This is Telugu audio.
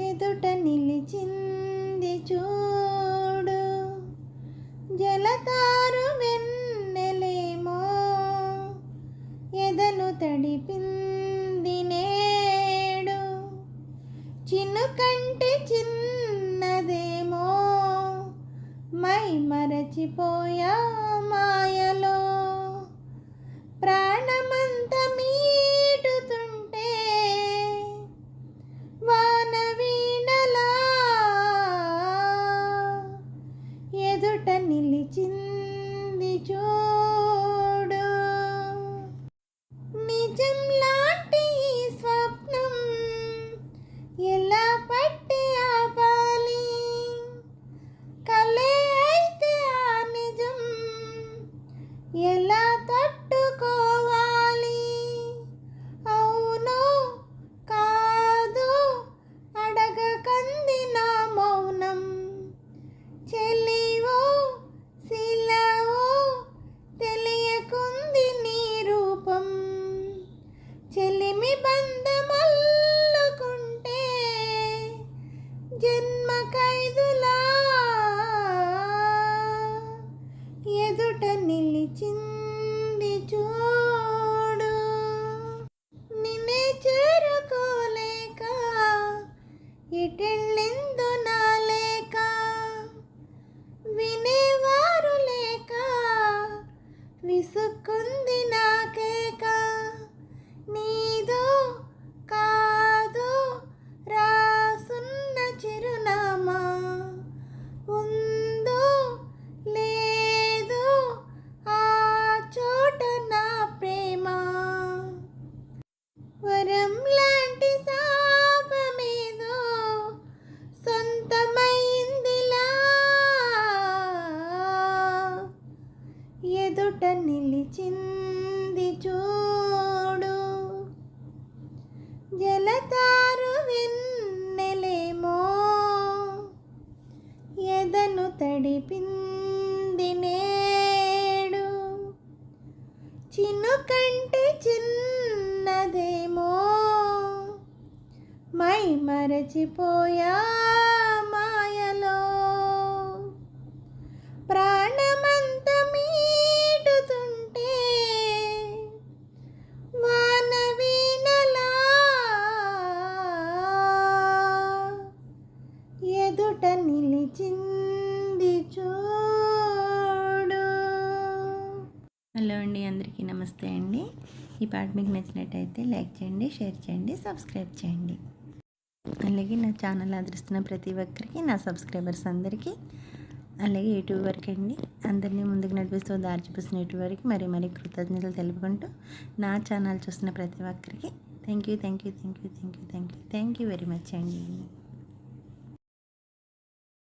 ఎదుట నిలిచింది చూడు. జలతారు వెన్నెలేమో ఎదను తడిపింది నేడు. చిన్నుకంటే చిన్నదేమో మై మరచిపోయా మాయలో నిలిచింది లాంటి శాపమేదో సొంతమైందిలా. ఎదుట నిలిచింది చూడు. జలతారు వెన్నెలేమో. ఎదను తడిపింది నేడు. చిన్ను కంటే చిన్నదేమో. మై మరచిపోయా మాయలో. ప్రాణమంత మీటుతుంటే వానవీనలా. ఎదుట నిలిచింది చూడు. హలో అండి అందరికీ నమస్తే అండి. ఈ పాట మీకు నచ్చినట్టయితే లైక్ చేయండి షేర్ చేయండి సబ్స్క్రైబ్ చేయండి. అలాగే నా ఛానల్ ఆదరిస్తున్న ప్రతి ఒక్కరికి నా సబ్స్క్రైబర్స్ అందరికీ అలాగే యూట్యూబ్ వరకు అండి అందరినీ ముందుకు నడిపిస్తూ దారి చూపిస్తున్న యూట్యూబ్ వరకు మరీ మరీ కృతజ్ఞతలు తెలుపుకుంటూ నా ఛానల్ చూస్తున్న ప్రతి ఒక్కరికి thank you thank you thank you thank you thank you thank you very much అండి.